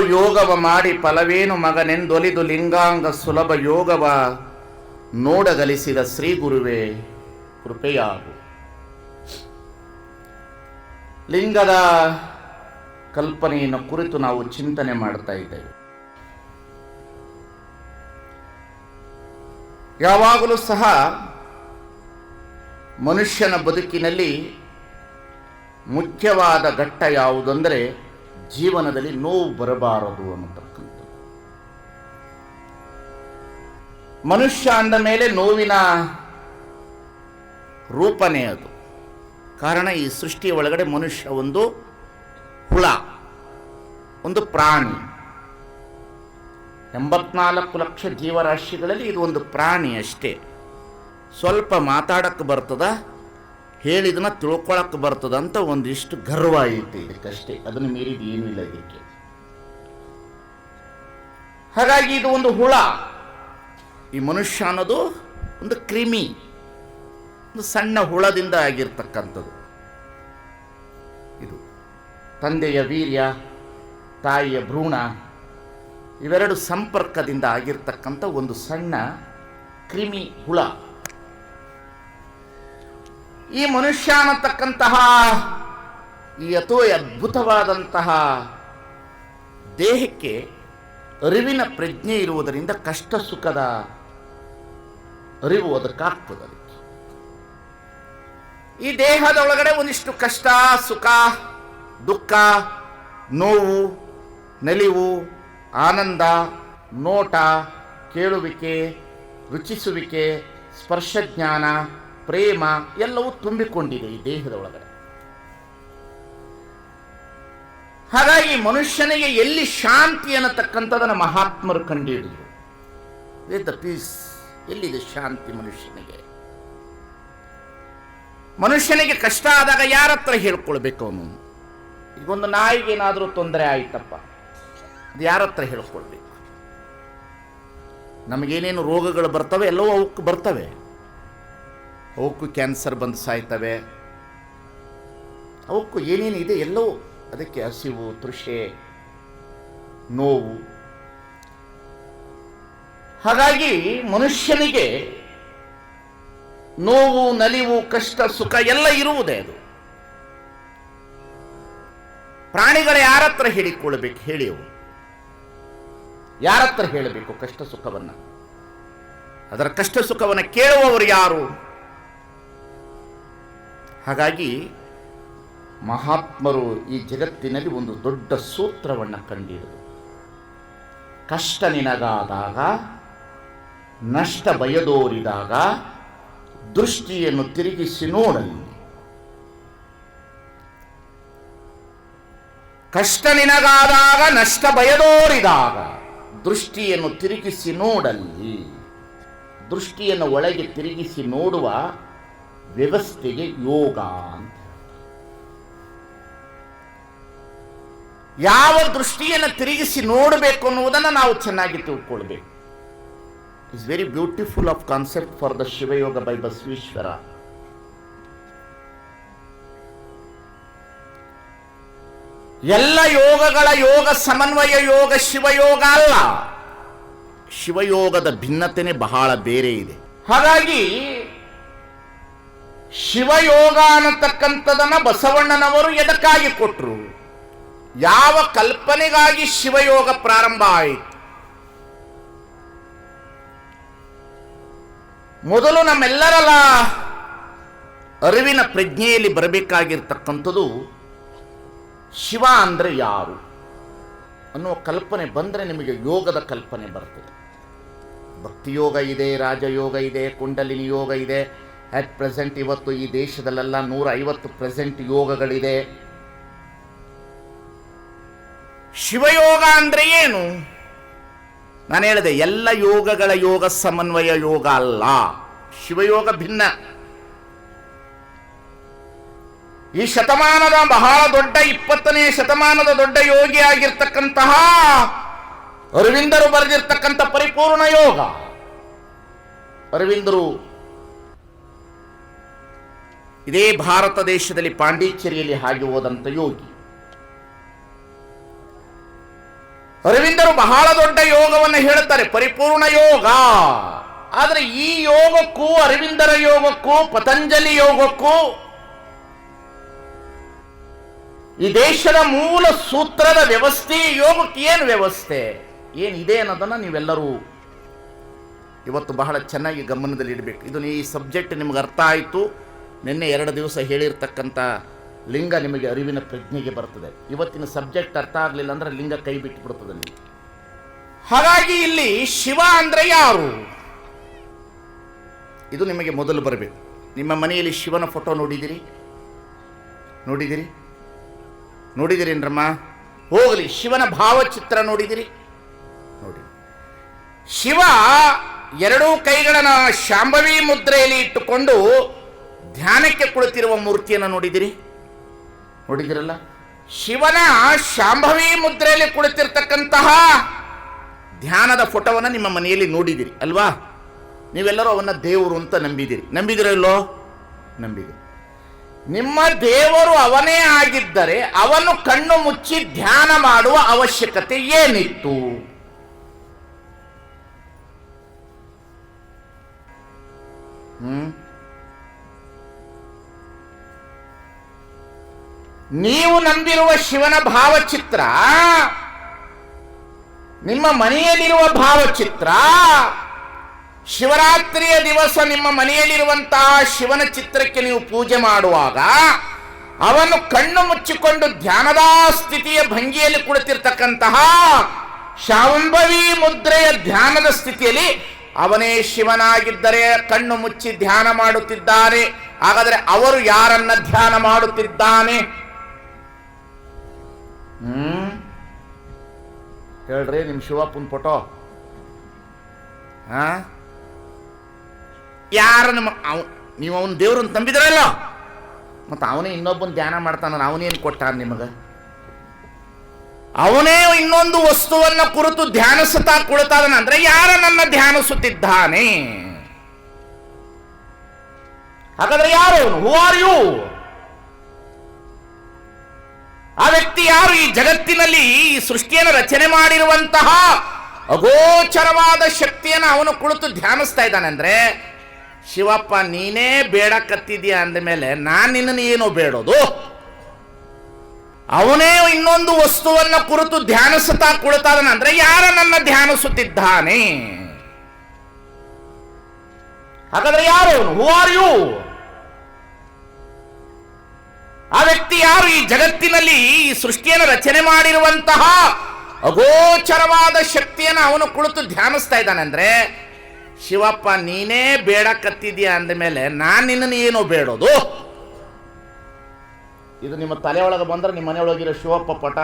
ಯೋಗವ ಮಾಡಿ ಫಲವೇನು ಮಗನೆಂದೊಲಿದು ಲಿಂಗಾಂಗ ಸುಲಭ ಯೋಗವ ನೋಡಗಲಿಸಿದ ಶ್ರೀ ಗುರುವೇ, ಕೃಪೆಯಾಗು. ಲಿಂಗದ ಕಲ್ಪನೆಯನ್ನು ಕುರಿತು ನಾವು ಚಿಂತನೆ ಮಾಡ್ತಾ ಇದ್ದೇವೆ. ಯಾವಾಗಲೂ ಸಹ ಮನುಷ್ಯನ ಬದುಕಿನಲ್ಲಿ ಮುಖ್ಯವಾದ ಘಟ್ಟ ಯಾವುದಂದರೆ ಜೀವನದಲ್ಲಿ ನೋವು ಬರಬಾರದು ಅನ್ನತಕ್ಕಂಥದ್ದು. ಮನುಷ್ಯ ಅಂದ ಮೇಲೆ ನೋವಿನ ರೂಪನೇ ಅದು. ಕಾರಣ ಈ ಸೃಷ್ಟಿಯ ಒಳಗಡೆ ಮನುಷ್ಯ ಒಂದು ಹುಳ, ಒಂದು ಪ್ರಾಣಿ. ಎಂಬತ್ನಾಲ್ಕು ಲಕ್ಷ ಜೀವರಾಶಿಗಳಲ್ಲಿ ಇದು ಒಂದು ಪ್ರಾಣಿ ಅಷ್ಟೇ. ಸ್ವಲ್ಪ ಮಾತಾಡಕ್ಕೆ ಬರ್ತದ? ಹೇಳಿದನ್ನ ತಿಳ್ಕೊಳಕ್ಕೆ ಬರ್ತದ ಅಂತ ಒಂದಿಷ್ಟು ಗರ್ವ ಐತಿ. ಇದಕ್ಕಷ್ಟೇ, ಅದನ್ನು ಮೀರಿದ ಏನೂ ಇಲ್ಲ ಇದಕ್ಕೆ. ಹಾಗಾಗಿ ಇದು ಒಂದು ಹುಳ. ಈ ಮನುಷ್ಯ ಅನ್ನೋದು ಒಂದು ಕ್ರಿಮಿ, ಒಂದು ಸಣ್ಣ ಹುಳದಿಂದ ಆಗಿರ್ತಕ್ಕಂಥದ್ದು. ಇದು ತಂದೆಯ ವೀರ್ಯ, ತಾಯಿಯ ಭ್ರೂಣ, ಇವೆರಡು ಸಂಪರ್ಕದಿಂದ ಆಗಿರ್ತಕ್ಕಂಥ ಒಂದು ಸಣ್ಣ ಕ್ರಿಮಿ ಹುಳ. ಈ ಮನುಷ್ಯ ಅನ್ನತಕ್ಕಂತಹ ಈ ಅಥೋ ಅದ್ಭುತವಾದಂತಹ ದೇಹಕ್ಕೆ ಅರಿವಿನ ಪ್ರಜ್ಞೆ ಇರುವುದರಿಂದ ಕಷ್ಟ ಸುಖದ ಅರಿವು ಅದಕ್ಕಾಗ್ತದೆ ಅದಕ್ಕೆ ಈ ದೇಹದ ಒಳಗಡೆ ಒಂದಿಷ್ಟು ಕಷ್ಟ, ಸುಖ, ದುಃಖ, ನೋವು, ನಲಿವು, ಆನಂದ, ನೋಟ, ಕೇಳುವಿಕೆ, ರುಚಿಸುವಿಕೆ, ಸ್ಪರ್ಶಜ್ಞಾನ ಪ್ರೇಮ ಎಲ್ಲವೂ ತುಂಬಿಕೊಂಡಿದೆ ಈ ದೇಹದ ಒಳಗಡೆ ಹಾಗಾಗಿ ಮನುಷ್ಯನಿಗೆ ಎಲ್ಲಿ ಶಾಂತಿ ಅನ್ನತಕ್ಕಂಥದನ್ನು ಮಹಾತ್ಮರು ಕಂಡಿಡಿದ್ರು ವಿತ್ ಪೀಸ್ ಎಲ್ಲಿದೆ ಶಾಂತಿ ಮನುಷ್ಯನಿಗೆ? ಮನುಷ್ಯನಿಗೆ ಕಷ್ಟ ಆದಾಗ ಯಾರ ಹತ್ರ ಹೇಳ್ಕೊಳ್ಬೇಕು ಅವನು? ಈಗ ಒಂದು ನಾಯಿಗೆ ಏನಾದರೂ ತೊಂದರೆ ಆಯ್ತಪ್ಪ. ಅದು ಯಾರ ಹತ್ರ ಹೇಳ್ಕೊಳ್ಬೇಕು? ನಮಗೇನೇನು ರೋಗಗಳು ಬರ್ತವೆ, ಎಲ್ಲವೂ ಅವಕ್ಕೆ ಬರ್ತವೆ. ಅವಕ್ಕೂ ಕ್ಯಾನ್ಸರ್ ಬಂದು ಸಾಯ್ತವೆ. ಅವಕ್ಕೂ ಏನೇನು ಇದೆ ಎಲ್ಲವೂ ಅದಕ್ಕೆ ಹಸಿವು, ತೃಷೆ, ನೋವು. ಹಾಗಾಗಿ ಮನುಷ್ಯನಿಗೆ ನೋವು, ನಲಿವು, ಕಷ್ಟ, ಸುಖ ಎಲ್ಲ ಇರುವುದೇ ಅದು. ಪ್ರಾಣಿಗಳ ಯಾರತ್ರ ಹೇಳಿಕೊಳ್ಳಬೇಕು ಹೇಳಿ ಅವು ಯಾರ ಹತ್ರ ಹೇಳಬೇಕು ಕಷ್ಟ ಸುಖವನ್ನು? ಅದರ ಕಷ್ಟ ಸುಖವನ್ನು ಕೇಳುವವರು ಯಾರು? ಹಾಗಾಗಿ ಮಹಾತ್ಮರು ಈ ಜಗತ್ತಿನಲ್ಲಿ ಒಂದು ದೊಡ್ಡ ಸೂತ್ರವನ್ನು ಕಂಡಿರುವುದು. ಕಷ್ಟ ನಿನಗಾದಾಗ, ನಷ್ಟ ಬಯದೋರಿದಾಗ ದೃಷ್ಟಿಯನ್ನು ತಿರುಗಿಸಿ ನೋಡಲಿ. ಕಷ್ಟ ನಿನಗಾದಾಗ, ನಷ್ಟ ಬಯದೋರಿದಾಗ ದೃಷ್ಟಿಯನ್ನು ತಿರುಗಿಸಿ ನೋಡಲ್ಲಿ ದೃಷ್ಟಿಯನ್ನು ಒಳಗೆ ತಿರುಗಿಸಿ ನೋಡುವ ವ್ಯವಸ್ಥೆಗೆ ಯೋಗ ಅಂತ. ಯಾವ ದೃಷ್ಟಿಯನ್ನು ತಿರುಗಿಸಿ ನೋಡಬೇಕು ಅನ್ನುವುದನ್ನು ನಾವು ಚೆನ್ನಾಗಿ ತಿಳ್ಕೊಳ್ಬೇಕು. Is very beautiful of concept for the Shivayoga by Basaveshwara ಎಲ್ಲ ಯೋಗಗಳ ಯೋಗ ಸಮನ್ವಯ ಯೋಗ ಶಿವಯೋಗ ಅಲ್ಲ. ಶಿವಯೋಗದ ಭಿನ್ನತೆನೆ ಬಹಳ ಬೇರೆ ಇದೆ. ಹಾಗಾಗಿ ಶಿವಯೋಗ ಅನ್ನತಕ್ಕಂಥದನ್ನ ಬಸವಣ್ಣನವರು ಎದಕ್ಕಾಗಿ ಕೊಟ್ಟರು ಯಾವ ಕಲ್ಪನೆಗಾಗಿ ಶಿವಯೋಗ ಪ್ರಾರಂಭ ಆಯಿತು? ಮೊದಲು ನಮ್ಮೆಲ್ಲರಲ್ಲ ಅರಿವಿನ ಪ್ರಜ್ಞೆಯಲ್ಲಿ ಬರಬೇಕಾಗಿರ್ತಕ್ಕಂಥದ್ದು ಶಿವ ಅಂದರೆ ಯಾರು ಅನ್ನುವ ಕಲ್ಪನೆ ಬಂದರೆ ನಿಮಗೆ ಯೋಗದ ಕಲ್ಪನೆ ಬರ್ತದೆ. ಭಕ್ತಿಯೋಗ ಇದೆ, ರಾಜಯೋಗ ಇದೆ, ಕುಂಡಲಿನಿ ಯೋಗ ಇದೆ ಅಟ್ ಪ್ರೆಸೆಂಟ್ ಇವತ್ತು ಈ ದೇಶದಲ್ಲೆಲ್ಲ ನೂರ ಐವತ್ತು ಪ್ರೆಸೆಂಟ್ ಯೋಗಗಳಿದೆ. ಶಿವಯೋಗ ಅಂದ್ರೆ ಏನು? ನಾನು ಹೇಳಿದೆ, ಎಲ್ಲ ಯೋಗಗಳ ಯೋಗ ಸಮನ್ವಯ ಯೋಗ ಅಲ್ಲ. ಶಿವಯೋಗ ಭಿನ್ನ. ಈ ಶತಮಾನದ ಬಹಳ ದೊಡ್ಡ ಇಪ್ಪತ್ತನೇ ಶತಮಾನದ ದೊಡ್ಡ ಯೋಗಿ ಆಗಿರ್ತಕ್ಕಂತಹ ಅರವಿಂದರು ಬರೆದಿರ್ತಕ್ಕಂಥ ಪರಿಪೂರ್ಣ ಯೋಗ. ಅರವಿಂದರು ಇದೇ ಭಾರತ ದೇಶದಲ್ಲಿ ಪಾಂಡಿಚೇರಿಯಲ್ಲಿ ಹಾಗೆ ಹೋದಂಥ ಯೋಗಿ. ಅರವಿಂದರು ಬಹಳ ದೊಡ್ಡ ಯೋಗವನ್ನು ಹೇಳುತ್ತಾರೆ, ಪರಿಪೂರ್ಣ ಯೋಗ. ಆದರೆ ಈ ಯೋಗಕ್ಕೂ, ಅರವಿಂದರ ಯೋಗಕ್ಕೂ, ಪತಂಜಲಿ ಯೋಗಕ್ಕೂ ಈ ದೇಶದ ಮೂಲ ಸೂತ್ರದ ವ್ಯವಸ್ಥೆ ಯೋಗಕ್ಕೆ ಏನು ವ್ಯವಸ್ಥೆ? ಏನಿದೆ ಅನ್ನೋದನ್ನು ನೀವೆಲ್ಲರೂ ಇವತ್ತು ಬಹಳ ಚೆನ್ನಾಗಿ ಗಮನದಲ್ಲಿ ಇಡಬೇಕು ಇದು ಈ ಸಬ್ಜೆಕ್ಟ್ ನಿಮ್ಗೆ ಅರ್ಥ ಆಯಿತು. ನಿನ್ನೆ ಎರಡು ದಿವಸ ಹೇಳಿರ್ತಕ್ಕಂಥ ಲಿಂಗ ನಿಮಗೆ ಅರಿವಿನ ಪ್ರಜ್ಞೆಗೆ ಬರ್ತದೆ. ಇವತ್ತಿನ ಸಬ್ಜೆಕ್ಟ್ ಅರ್ಥ ಆಗಲಿಲ್ಲ ಅಂದ್ರೆ ಲಿಂಗ ಕೈ ಬಿಟ್ಟುಬಿಡ್ತದೆ ನಿಮಗೆ. ಹಾಗಾಗಿ ಇಲ್ಲಿ ಶಿವ ಅಂದರೆ ಯಾರು? ಇದು ನಿಮಗೆ ಮೊದಲು ಬರಬೇಕು. ನಿಮ್ಮ ಮನೆಯಲ್ಲಿ ಶಿವನ ಫೋಟೋ ನೋಡಿದಿರಿ? ನೋಡಿದಿರಿ? ನೋಡಿದಿರೇನ್ರಮ್ಮ ಹೋಗಲಿ, ಶಿವನ ಭಾವಚಿತ್ರ ನೋಡಿದಿರಿ? ನೋಡಿ ಶಿವ ಎರಡೂ ಕೈಗಳನ್ನು ಶಾಂಭವಿ ಮುದ್ರೆಯಲ್ಲಿ ಇಟ್ಟುಕೊಂಡು ಧ್ಯಾನಕ್ಕೆ ಕುಳಿತಿರುವ ಮೂರ್ತಿಯನ್ನು ನೋಡಿದಿರಿ? ನೋಡಿದಿರಲ್ಲ? ಶಿವನ ಶಾಂಭವಿ ಮುದ್ರೆಯಲ್ಲಿ ಕುಳಿತಿರ್ತಕ್ಕಂತಹ ಧ್ಯಾನದ ಫೋಟೋವನ್ನು ನಿಮ್ಮ ಮನೆಯಲ್ಲಿ ನೋಡಿದಿರಿ ಅಲ್ವಾ? ನೀವೆಲ್ಲರೂ ಅವನ್ನ ದೇವರು ಅಂತ ನಂಬಿದಿರಿ. ನಂಬಿದಿರಲ್ಲೋ ನಂಬಿದಿರಿ ನಿಮ್ಮ ದೇವರು ಅವನೇ ಆಗಿದ್ದರೆ ಅವನು ಕಣ್ಣು ಮುಚ್ಚಿ ಧ್ಯಾನ ಮಾಡುವ ಅವಶ್ಯಕತೆ ಏನಿತ್ತು? ಹ್ಮ್? ನೀವು ನಂಬಿರುವ ಶಿವನ ಭಾವಚಿತ್ರ, ನಿಮ್ಮ ಮನೆಯಲ್ಲಿರುವ ಭಾವಚಿತ್ರ, ಶಿವರಾತ್ರಿಯ ದಿವಸ ನಿಮ್ಮ ಮನೆಯಲ್ಲಿರುವಂತಹ ಶಿವನ ಚಿತ್ರಕ್ಕೆ ನೀವು ಪೂಜೆ ಮಾಡುವಾಗ, ಅವನು ಕಣ್ಣು ಮುಚ್ಚಿಕೊಂಡು ಧ್ಯಾನದ ಸ್ಥಿತಿಯ ಭಂಗಿಯಲ್ಲಿ ಕುಳಿತಿರ್ತಕ್ಕಂತಹ ಶಾಂಭವಿ ಮುದ್ರೆಯ ಧ್ಯಾನದ ಸ್ಥಿತಿಯಲ್ಲಿ ಅವನೇ ಶಿವನಾಗಿದ್ದರೆ ಕಣ್ಣು ಮುಚ್ಚಿ ಧ್ಯಾನ ಮಾಡುತ್ತಿದ್ದಾನೆ ಹಾಗಾದರೆ ಅವರು ಯಾರನ್ನ ಧ್ಯಾನ ಮಾಡುತ್ತಿದ್ದಾನೆ? ಹ್ಮ್? ಹೇಳ್ರಿ ನಿಮ್ಮ ಶಿವಪ್ಪನ ಫೋಟೋ ಹಾ? ಯಾರು ನಮ್ಮ ಅವ ನೀವು ಅವನ ದೇವ್ರನ್ನ ತಂಬಿದ್ರಲ್ಲ? ಮತ್ತು ಅವನೇ ಇನ್ನೊಬ್ಬನ ಧ್ಯಾನ ಮಾಡ್ತಾನ ಅವನೇನು ಕೊಟ್ಟಾನ ನಿಮಗೆ? ಅವನೇ ಇನ್ನೊಂದು ವಸ್ತುವನ್ನ ಕುರಿತು ಧ್ಯಾನಿಸುತ್ತಾ ಕುಳಿತಾನ ಅಂದ್ರೆ ಯಾರ ನನ್ನ ಧ್ಯಾನಿಸುತ್ತಿದ್ದಾನೆ? ಹಾಗಾದ್ರೆ ಯಾರು ಹೂ ಆರ್ ಯು ಯಾರು ಈ ಜಗತ್ತಿನಲ್ಲಿ ಈ ಸೃಷ್ಟಿಯನ್ನು ರಚನೆ ಮಾಡಿರುವಂತಹ ಅಗೋಚರವಾದ ಶಕ್ತಿಯನ್ನು ಅವನು ಕುಳಿತು ಧ್ಯಾನಿಸ್ತಾ ಇದ್ದಾನೆ ಅಂದ್ರೆ, ಶಿವಪ್ಪ, ನೀನೇ ಬೇಡ ಕತ್ತಿದ್ಯಾ ಅಂದ ಮೇಲೆ ನಾನು ನಿನ್ನನ್ನು ಏನು ಬೇಡೋದು? ಅವನೇ ಇನ್ನೊಂದು ವಸ್ತುವನ್ನ ಕುರಿತು ಧ್ಯಾನಿಸುತ್ತಾ ಕುಳಿತಾದನ ಅಂದ್ರೆ ಯಾರ ನನ್ನ ಧ್ಯಾನಿಸುತ್ತಿದ್ದಾನೆ? ಹಾಗಾದ್ರೆ ಯಾರು ಹೂ ಆರ್ ಯು ಆ ವ್ಯಕ್ತಿ ಯಾರು? ಈ ಜಗತ್ತಿನಲ್ಲಿ ಈ ಸೃಷ್ಟಿಯನ್ನು ರಚನೆ ಮಾಡಿರುವಂತಹ ಅಗೋಚರವಾದ ಶಕ್ತಿಯನ್ನು ಅವನು ಕುಳಿತು ಧ್ಯಾನಿಸ್ತಾ ಇದ್ದಾನೆ ಅಂದ್ರೆ, ಶಿವಪ್ಪ, ನೀನೇ ಬೇಡ ಕತ್ತಿದ್ಯಾ ಅಂದ ಮೇಲೆ ನಾನು ನಿನ್ನನ್ನು ಏನು ಬೇಡೋದು? ಇದು ನಿಮ್ಮ ತಲೆ ಒಳಗೆ ಬಂದ್ರೆ ನಿಮ್ಮ ಮನೆಯೊಳಗಿರೋ ಶಿವಪ್ಪ ಪಟ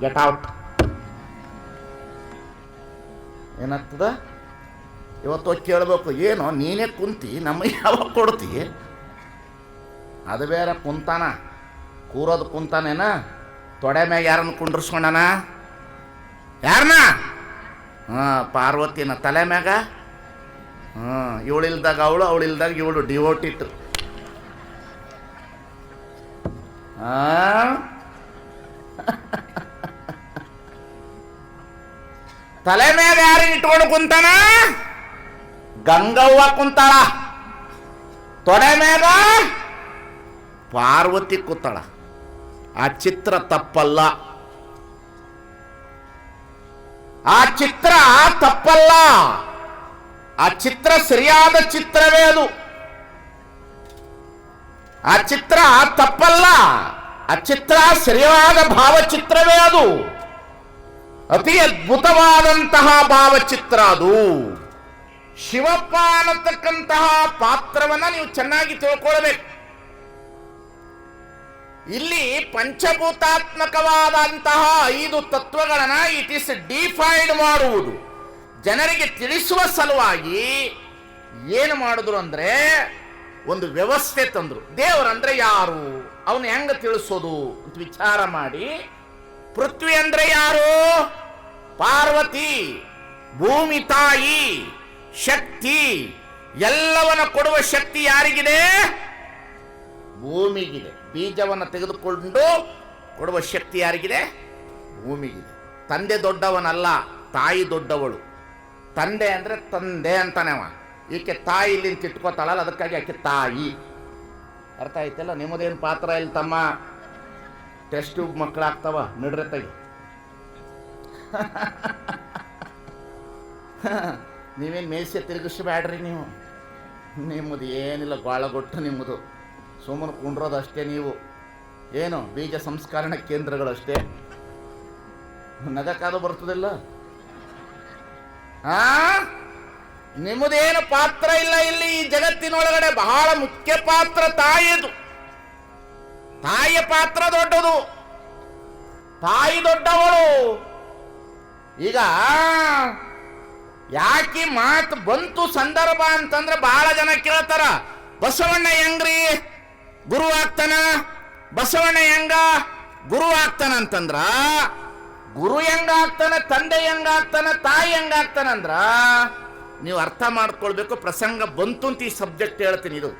ಗೆಟ್ ಔಟ್ ಏನಾಗ್ತದ? ಇವತ್ತು ಕೇಳಬೇಕು, ಏನು? ನೀನೇ ಕುಂತಿ ನಮ್ಮ ಯಾವಾಗ ಕೊಡ್ತಿ? ಅದು ಬೇರೆ ಕುಂತಾನ. ಕೂರೋದು ಕುಂತಾನೇನ? ತೊಡೆ ಮ್ಯಾಗ ಯಾರನ್ನ ಕುಂಡ್ರಿಸ್ಕೊಂಡನ? ಯಾರನ್ನ ಹಾಂ, ಪಾರ್ವತಿನ ತಲೆ ಮ್ಯಾಗ? ಹಾಂ, ಇವಳಿಲ್ದಾಗ ಅವಳು, ಅವಳಿಲ್ದಾಗ ಇವಳು ಡಿವೋಟಿಟ್ಟು ತಲೆ ಮ್ಯಾಗ ಯಾರು ಇಟ್ಕೊಂಡು ಕುಂತಾನ? ಗಂಗವ್ವ ಕುಂತಾಳ. ತೊಡೆ ಮ್ಯಾಗ ಪಾರ್ವತಿ ಕೂತಾಳ. ಆ ಚಿತ್ರ ತಪ್ಪಲ್ಲ. ಆ ಚಿತ್ರ ತಪ್ಪಲ್ಲ. ಆ ಚಿತ್ರ ಸರಿಯಾದ ಚಿತ್ರವೇ ಅದು. ಆ ಚಿತ್ರ ತಪ್ಪಲ್ಲ. ಆ ಚಿತ್ರ ಸರಿಯಾದ ಭಾವಚಿತ್ರವೇ ಅದು. ಅತಿ ಅದ್ಭುತವಾದಂತಹ ಭಾವಚಿತ್ರ ಅದು. ಶಿವಪ್ಪ ಅನ್ನತಕ್ಕಂತಹ ಪಾತ್ರವನ್ನ ನೀವು ಚೆನ್ನಾಗಿ ತಿಳ್ಕೊಳ್ಬೇಕು. ಇಲ್ಲಿ ಪಂಚಭೂತಾತ್ಮಕವಾದಂತಹ ಐದು ತತ್ವಗಳನ್ನ ಇಟ್ ಇಸ್ ಡಿಫೈಡ್ ಮಾಡುವುದು. ಜನರಿಗೆ ತಿಳಿಸುವ ಸಲುವಾಗಿ ಏನು ಮಾಡಿದ್ರು ಅಂದ್ರೆ ಒಂದು ವ್ಯವಸ್ಥೆ ತಂದ್ರು. ದೇವರಂದ್ರೆ ಯಾರು? ಅವನು ಹೆಂಗ ತಿಳಿಸೋದು? ಅಂತ ವಿಚಾರ ಮಾಡಿ, ಪೃಥ್ವಿ ಅಂದ್ರೆ ಯಾರು? ಪಾರ್ವತಿ, ಭೂಮಿ ತಾಯಿ, ಶಕ್ತಿ. ಎಲ್ಲವನ್ನ ಕೊಡುವ ಶಕ್ತಿ ಯಾರಿಗಿದೆ? ಭೂಮಿಗಿದೆ. ಬೀಜವನ್ನು ತೆಗೆದುಕೊಂಡು ಕೊಡುವ ಶಕ್ತಿ ಯಾರಿಗಿದೆ? ಭೂಮಿಗಿದೆ. ತಂದೆ ದೊಡ್ಡವನಲ್ಲ, ತಾಯಿ ದೊಡ್ಡವಳು. ತಂದೆ ಅಂದರೆ ತಂದೆ ಅಂತಾನೆ ಅವ. ಈಕೆ ತಾಯಿ ಇಲ್ಲಿ ಇಟ್ಕೋತಾಳಲ್ಲ ಅದಕ್ಕಾಗಿ ಆಕೆ ತಾಯಿ. ಅರ್ಥ ಆಯ್ತಲ್ಲ? ನಿಮ್ಮದೇನು ಪಾತ್ರ ಇಲ್ಲಿ ತಮ್ಮ? Test tube ಮಕ್ಕಳಾಗ್ತಾವ? ನಡ್ರೆ ತೆಗಿ ನೀವೇನು ಮೇಸೆ ತಿರುಗಿಸ್ಬೇಡ್ರಿ ನೀವು. ನಿಮ್ಮದು ಏನಿಲ್ಲ ಗೋಳಗೊಟ್ಟು ನಿಮ್ಮದು. ಸುಮ್ಮನೆ ಕುಂಡ್ರೋದು ಅಷ್ಟೇ ನೀವು. ಏನು, ಬೀಜ ಸಂಸ್ಕರಣ ಕೇಂದ್ರಗಳಷ್ಟೇ? ನಗಕಾದ ಬರ್ತದಿಲ್ಲ? ಆ? ನಿಮ್ಮದೇನು ಪಾತ್ರ ಇಲ್ಲ ಇಲ್ಲಿ? ಈ ಜಗತ್ತಿನೊಳಗಡೆ ಬಹಳ ಮುಖ್ಯ ಪಾತ್ರ ತಾಯಿದು. ತಾಯಿಯ ಪಾತ್ರ ದೊಡ್ಡದು. ತಾಯಿ ದೊಡ್ಡವಳು. ಈಗ ಯಾಕೆ ಮಾತು ಬಂತು ಸಂದರ್ಭ ಅಂತಂದ್ರೆ ಬಹಳ ಜನ ಕೇಳ್ತಾರ, ಬಸವಣ್ಣ ಹೆಂಗ್ರಿ? ಗುರು ಆಗ್ತಾನ ಬಸವಣ್ಣ ಹೆಂಗ? ಗುರು ಆಗ್ತಾನ ಅಂತಂದ್ರ, ಗುರು ಹೆಂಗಾಗ್ತಾನ, ತಂದೆ ಹೆಂಗಾಗ್ತಾನ, ತಾಯಿ ಹೆಂಗಾಗ್ತಾನಂದ್ರ ನೀವು ಅರ್ಥ ಮಾಡ್ಕೊಳ್ಬೇಕು, ಪ್ರಸಂಗ ಬಂತು ಅಂತ ಈ ಸಬ್ಜೆಕ್ಟ್ ಹೇಳ್ತೀನಿ ಇದು.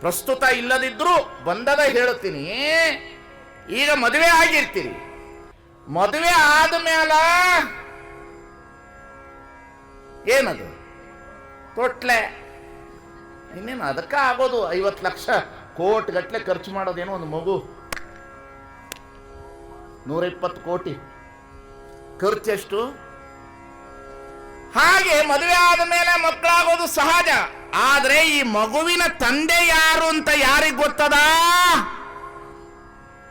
ಪ್ರಸ್ತುತ ಇಲ್ಲದಿದ್ರೂ ಬಂದದ ಹೇಳ್ತೀನಿ. ಈಗ ಮದುವೆ ಆಗಿರ್ತೀರಿ. ಮದುವೆ ಆದಮೇಲ ಏನದು? ತೊಟ್ಲೆ. ಇನ್ನೇನು ಅದಕ್ಕೆ ಆಗೋದು ಐವತ್ತು ಲಕ್ಷ? ಕೋಟ್ ಗಟ್ಟಲೆ ಖರ್ಚು ಮಾಡೋದೇನೋ ಒಂದು ಮಗು. ನೂರ ಇಪ್ಪತ್ತು ಕೋಟಿ ಖರ್ಚೆಷ್ಟು ಹಾಗೆ ಮದುವೆ ಆದ ಮೇಲೆ ಮಕ್ಕಳಾಗೋದು ಸಹಜ. ಆದ್ರೆ ಈ ಮಗುವಿನ ತಂದೆ ಯಾರು ಅಂತ ಯಾರಿಗೆ ಗೊತ್ತದ?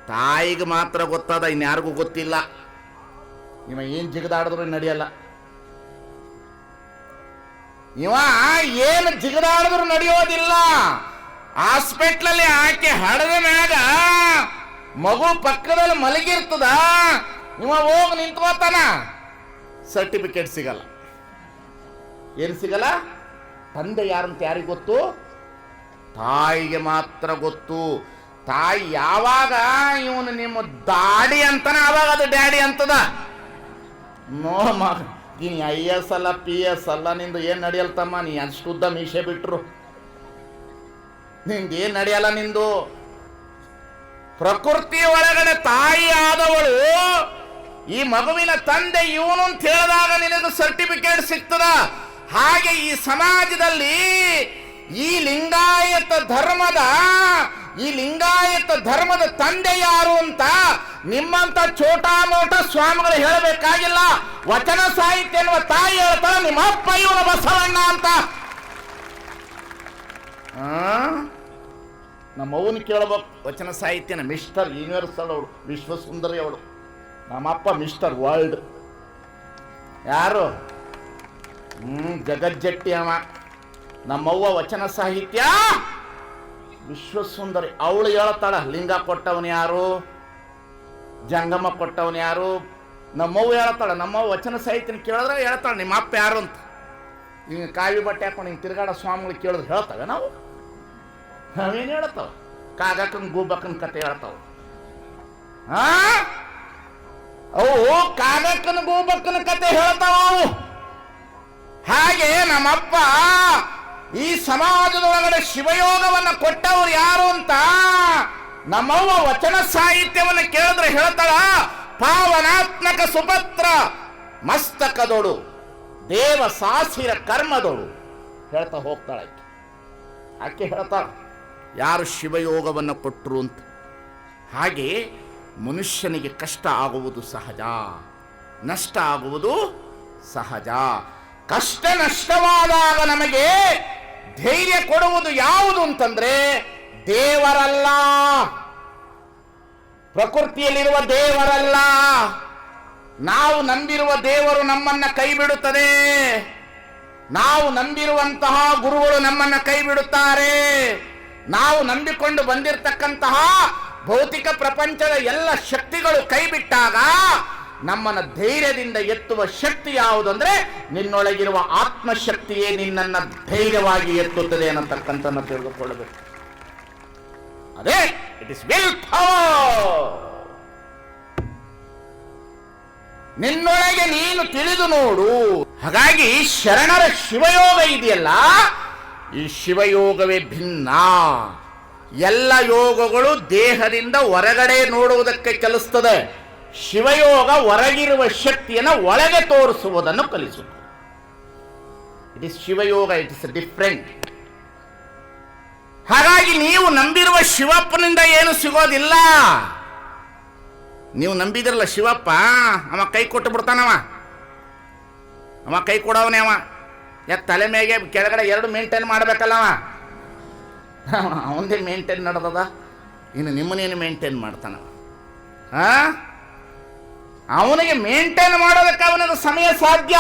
ತಾಯಿಗೆ ಮಾತ್ರ ಗೊತ್ತದ, ಇನ್ಯಾರಿಗೂ ಗೊತ್ತಿಲ್ಲ. ಇವ ಏನ್ ಜಿಗದಾಡಿದ್ರು ನಡೆಯಲ್ಲ. ಇವ ಏನು ಜಿಗದಾಡಿದ್ರು ನಡೆಯೋದಿಲ್ಲ. ಹಾಸ್ಪಿಟ್ಲಲ್ಲಿ ಆಕೆ ಹಡದ ಮ್ಯಾಗ ಮಗು ಪಕ್ಕದಲ್ಲಿ ಮಲಗಿರ್ತದ, ಇವ ಹೋಗಿ ನಿಂತ್ಕೋತಾನ? ಸರ್ಟಿಫಿಕೇಟ್ ಸಿಗಲ್ಲ. ಏನು ಸಿಗಲ್ಲ? ತಂದೆ ಯಾರಂತ ಯಾರಿಗೆ ಗೊತ್ತು? ತಾಯಿಗೆ ಮಾತ್ರ ಗೊತ್ತು. ತಾಯಿ ಯಾವಾಗ ಇವನು ನಿಮ್ಮ ದಾಡಿ ಅಂತಾನೆ ಆವಾಗ ಅದು ಡ್ಯಾಡಿ ಅಂತದ. ನೋಡ ನೀನು ಐ ಎಸ್ ಅಲ್ಲ, ಪಿ ಎಸ್ ಅಲ್ಲ, ನಿಂದು ಏನು ನಡೆಯಲ್ತಮ್ಮ? ನೀ ಅಷ್ಟು ಉದ್ದ ಮೀಸೆ ಬಿಟ್ರು. ನಿಂದು ಏನು ನಡೆಯಲ್ಲ ನಿಂದು? ಪ್ರಕೃತಿ ಒಳಗಡೆ ತಾಯಿ ಆದವಳು, ಈ ಮಗುವಿನ ತಂದೆ ಇವನು ಅಂತ ಹೇಳಿದಾಗ ನಿನಗೆ ಸರ್ಟಿಫಿಕೇಟ್ ಸಿಗ್ತದ? ಹಾಗೆ ಈ ಸಮಾಜದಲ್ಲಿ ಈ ಲಿಂಗಾಯತ ಧರ್ಮದ, ಈ ಲಿಂಗಾಯತ ಧರ್ಮದ ತಂದೆ ಯಾರು ಅಂತ ನಿಮ್ಮಂತ ಚೋಟಾ ಮೋಟ ಸ್ವಾಮಿಗಳು ಹೇಳಬೇಕಾಗಿಲ್ಲ. ವಚನ ಸಾಹಿತ್ಯ ಎನ್ನುವ ತಾಯಿ ಹೇಳ್ತಾಳೆ, ನಿಮ್ಮ ಅಪ್ಪ ಇವನು ಬಸವಣ್ಣ ಅಂತ? ನಮ್ಮ ಅವನು ಕೇಳಬೇಕು. ವಚನ ಸಾಹಿತ್ಯನ ಮಿಸ್ಟರ್ ಯೂನಿವರ್ಸಲ್ ಅವಳು ವಿಶ್ವ ಸುಂದರಿ ಅವಳು ನಮ್ಮಪ್ಪ ಮಿಸ್ಟರ್ ವರ್ಲ್ಡ್. ಯಾರು? ಹ್ಮ್, ಜಗಜ್ಜಟ್ಟಿ ಅವ. ನಮ್ಮವ್ವ ವಚನ ಸಾಹಿತ್ಯ? ವಿಶ್ವ ಸುಂದರಿ ಅವಳು ಹೇಳ್ತಾಳ, ಲಿಂಗ ಕೊಟ್ಟವನು ಯಾರು? ಜಂಗಮ ಕೊಟ್ಟವನು ಯಾರು? ನಮ್ಮವ್ವ ಹೇಳ್ತಾಳ, ನಮ್ಮವ್ವ ವಚನ ಸಾಹಿತ್ಯನ ಕೇಳಿದ್ರೆ ಹೇಳ್ತಾಳೆ ನಿಮ್ಮ ಅಪ್ಪ ಯಾರು ಅಂತ. ಹಿಂಗೆ ಕಾವಿ ಬಟ್ಟೆ ಹಾಕೊಂಡು ಹಿಂಗೆ ತಿರುಗಾಡ ಸ್ವಾಮಿಗಳು ಕೇಳಿದ್ರೆ ಹೇಳ್ತವೆ ನಾವು ನಾವೇನು ಹೇಳ್ತಾವ ಕಾಗಕ್ಕನ್ ಗೂಬಕ್ಕನ ಕತೆ ಹೇಳ್ತಾವ. ಅವು ಕಾಗಕ್ಕನ ಗೂಬಕ್ಕನ ಕತೆ ಹೇಳ್ತಾವ ಅವು. ಹಾಗೆ ನಮ್ಮಪ್ಪ ಈ ಸಮಾಜದೊಳಗಡೆ ಶಿವಯೋಗವನ್ನು ಕೊಟ್ಟವ್ರು ಯಾರು ಅಂತ ನಮ್ಮವ್ವ ವಚನ ಸಾಹಿತ್ಯವನ್ನು ಕೇಳಿದ್ರೆ ಹೇಳ್ತಾಳ, ಪಾವನಾತ್ಮಕ ಸುಪತ್ರ ಮಸ್ತಕದೊಳು ದೇವ ಸಾಸಿರ ಕರ್ಮದೊಳು ಹೇಳ್ತಾ ಹೋಗ್ತಾಳೆ. ಆಕೆ ಹೇಳ್ತಾಳ ಯಾರು ಶಿವಯೋಗವನ್ನು ಕೊಟ್ಟರು ಅಂತ. ಹಾಗೆ ಮನುಷ್ಯನಿಗೆ ಕಷ್ಟ ಆಗುವುದು ಸಹಜ, ನಷ್ಟ ಆಗುವುದು ಸಹಜ. ಕಷ್ಟ ನಷ್ಟವಾದಾಗ ನಮಗೆ ಧೈರ್ಯ ಕೊಡುವುದು ಯಾವುದು ಅಂತಂದ್ರೆ ದೇವರಲ್ಲ. ಪ್ರಕೃತಿಯಲ್ಲಿರುವ ದೇವರಲ್ಲ. ನಾವು ನಂಬಿರುವ ದೇವರು ನಮ್ಮನ್ನ ಕೈ ಬಿಡುತ್ತದೆ ನಾವು ನಂಬಿರುವಂತಹ ಗುರುಗಳು ನಮ್ಮನ್ನ ಕೈ ಬಿಡುತ್ತಾರೆ ನಾವು ನಂಬಿಕೊಂಡು ಬಂದಿರತಕ್ಕಂತಹ ಭೌತಿಕ ಪ್ರಪಂಚದ ಎಲ್ಲ ಶಕ್ತಿಗಳು ಕೈಬಿಟ್ಟಾಗ ನಮ್ಮನ್ನ ಧೈರ್ಯದಿಂದ ಎತ್ತುವ ಶಕ್ತಿ ಯಾವುದು ಅಂದ್ರೆ ನಿನ್ನೊಳಗಿರುವ ಆತ್ಮಶಕ್ತಿಯೇ ನಿನ್ನನ್ನ ಧೈರ್ಯವಾಗಿ ಎತ್ತುತ್ತದೆ ಅನ್ನತಕ್ಕಂಥ ತಿಳಿದುಕೊಳ್ಳಬೇಕು. ಅದೇ ಇಟ್ ಇಸ್ ವಿಲ್ ನಿನ್ನೊಳಗೆ ನೀನು ತಿಳಿದು ನೋಡು. ಹಾಗಾಗಿ ಶರಣರ ಶಿವಯೋಗ ಇದೆಯಲ್ಲ ಈ ಶಿವಯೋಗವೇ ಭಿನ್ನ. ಎಲ್ಲ ಯೋಗಗಳು ದೇಹದಿಂದ ಹೊರಗಡೆ ನೋಡುವುದಕ್ಕೆ ಕಲಿಸ್ತದೆ ಶಿವಯೋಗ ಹೊರಗಿರುವ ಶಕ್ತಿಯನ್ನು ಒಳಗೆ ತೋರಿಸುವುದನ್ನು ಕಲಿಸುತ್ತದೆ it is Shivayoga it is different ಹಾಗಾಗಿ ನೀವು ನಂಬಿರುವ ಶಿವಪ್ಪನಿಂದ ಏನು ಸಿಗೋದಿಲ್ಲ? ನೀವು ನಂಬಿದಿರಲ್ಲ ಶಿವಪ್ಪ, ಅವ ಕೈ ಕೊಟ್ಟು ಬಿಡ್ತಾನವ. ಅವ ಕೈ ಕೊಡವನೇ ಅವ. ಯಾಕೆ ತಲೆ ಮೇಗೆ ಕೆಳಗಡೆ ಎರಡು ಮೇಂಟೈನ್ ಮಾಡಬೇಕಲ್ಲ ಅವ. ಅವಂದೇ ಮೇಂಟೈನ್ ನಡೆದದ. ಇನ್ನು ನಿಮ್ಮನೇನು ಮೇಂಟೈನ್ ಮಾಡ್ತಾನವ ಹಾಂ ಅವನಿಗೆ ಮೇಂಟೈನ್ ಮಾಡೋದಕ್ಕೆ ಅವನದು ಸಮಯ ಸಾಧ್ಯ.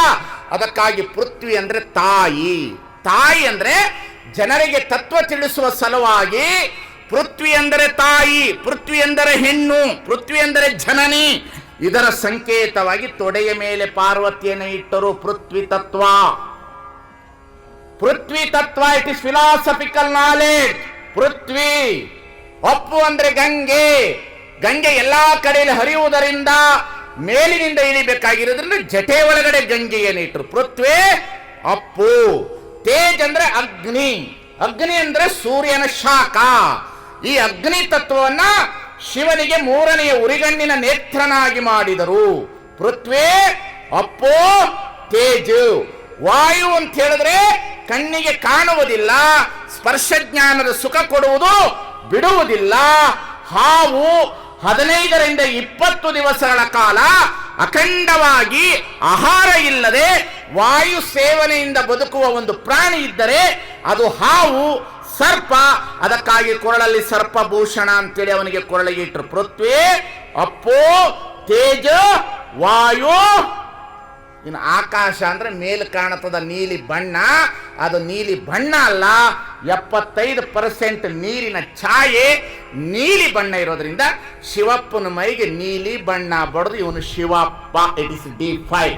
ಅದಕ್ಕಾಗಿ ಪೃಥ್ವಿ ಅಂದ್ರೆ ತಾಯಿ. ತಾಯಿ ಅಂದ್ರೆ ಜನರಿಗೆ ತತ್ವ ತಿಳಿಸುವ ಸಲುವಾಗಿ ಪೃಥ್ವಿ ಅಂದರೆ ತಾಯಿ, ಪೃಥ್ವಿ ಎಂದರೆ ಹೆಣ್ಣು, ಪೃಥ್ವಿ ಎಂದರೆ ಜನನಿ. ಇದರ ಸಂಕೇತವಾಗಿ ತೊಡೆಯ ಮೇಲೆ ಪಾರ್ವತಿಯನ್ನು ಇಟ್ಟರು ಪೃಥ್ವಿ ತತ್ವ. ಪೃಥ್ವಿ ತತ್ವ ಇಟ್ ಇಸ್ ಫಿಲಾಸಫಿಕಲ್ ನಾಲೆಡ್ಜ್ ಪೃಥ್ವಿ ಒಪ್ಪು ಅಂದ್ರೆ ಗಂಗೆ. ಗಂಗೆ ಎಲ್ಲಾ ಕಡೆಯಲ್ಲಿ ಹರಿಯುವುದರಿಂದ ಮೇಲಿನಿಂದ ಇಳಿಬೇಕಾಗಿರೋದ್ರಿಂದ ಜಟೆ ಒಳಗಡೆ ಗಂಗೆಯನ್ನು ಇಟ್ಟರು ಪೃಥ್ವಿ ಅಪ್ಪು. ತೇಜ್ ಅಂದ್ರೆ ಅಗ್ನಿ. ಅಗ್ನಿ ಅಂದ್ರೆ ಸೂರ್ಯನ ಶಾಖ. ಈ ಅಗ್ನಿ ತತ್ವವನ್ನ ಶಿವನಿಗೆ ಮೂರನೆಯ ಉರಿಗಣ್ಣಿನ ನೇತ್ರನಾಗಿ ಮಾಡಿದರು. ಪೃಥ್ವಿ ಅಪ್ಪು, ತೇಜು. ವಾಯು ಅಂತ ಹೇಳಿದ್ರೆ ಕಣ್ಣಿಗೆ ಕಾಣುವುದಿಲ್ಲ, ಸ್ಪರ್ಶ ಜ್ಞಾನದ ಸುಖ ಕೊಡುವುದು ಬಿಡುವುದಿಲ್ಲ. ಹಾವು ಹದಿನೈದರಿಂದ ಇಪ್ಪತ್ತು ದಿವಸಗಳ ಕಾಲ ಅಖಂಡವಾಗಿ ಆಹಾರ ಇಲ್ಲದೆ ವಾಯು ಸೇವನೆಯಿಂದ ಬದುಕುವ ಒಂದು ಪ್ರಾಣಿ ಇದ್ದರೆ ಅದು ಹಾವು, ಸರ್ಪ, ಅದಕ್ಕಾಗಿ ಕೊರಳಲ್ಲಿ ಸರ್ಪಭೂಷಣ ಅಂತೇಳಿ ಅವನಿಗೆ ಕೊರಳಿಗೆ ಇಟ್ಟರು. ಪೃಥ್ವಿ, ಅಪ್ಪು, ತೇಜ, ವಾಯು ಇನ್ನು ಆಕಾಶ ಅಂದ್ರೆ ಮೇಲೆ ಕಾಣತದ ನೀಲಿ ಬಣ್ಣ, ಅದು ನೀಲಿ ಬಣ್ಣ ಅಲ್ಲ, ಎಪ್ಪತ್ತೈದು ಪರ್ಸೆಂಟ್ ನೀರಿನ ಛಾಯೆ ನೀಲಿ ಬಣ್ಣ ಇರೋದ್ರಿಂದ ಶಿವಪ್ಪನ ಮೈಗೆ ನೀಲಿ ಬಣ್ಣ ಬಡದು ಇವನು Shivappa it is D five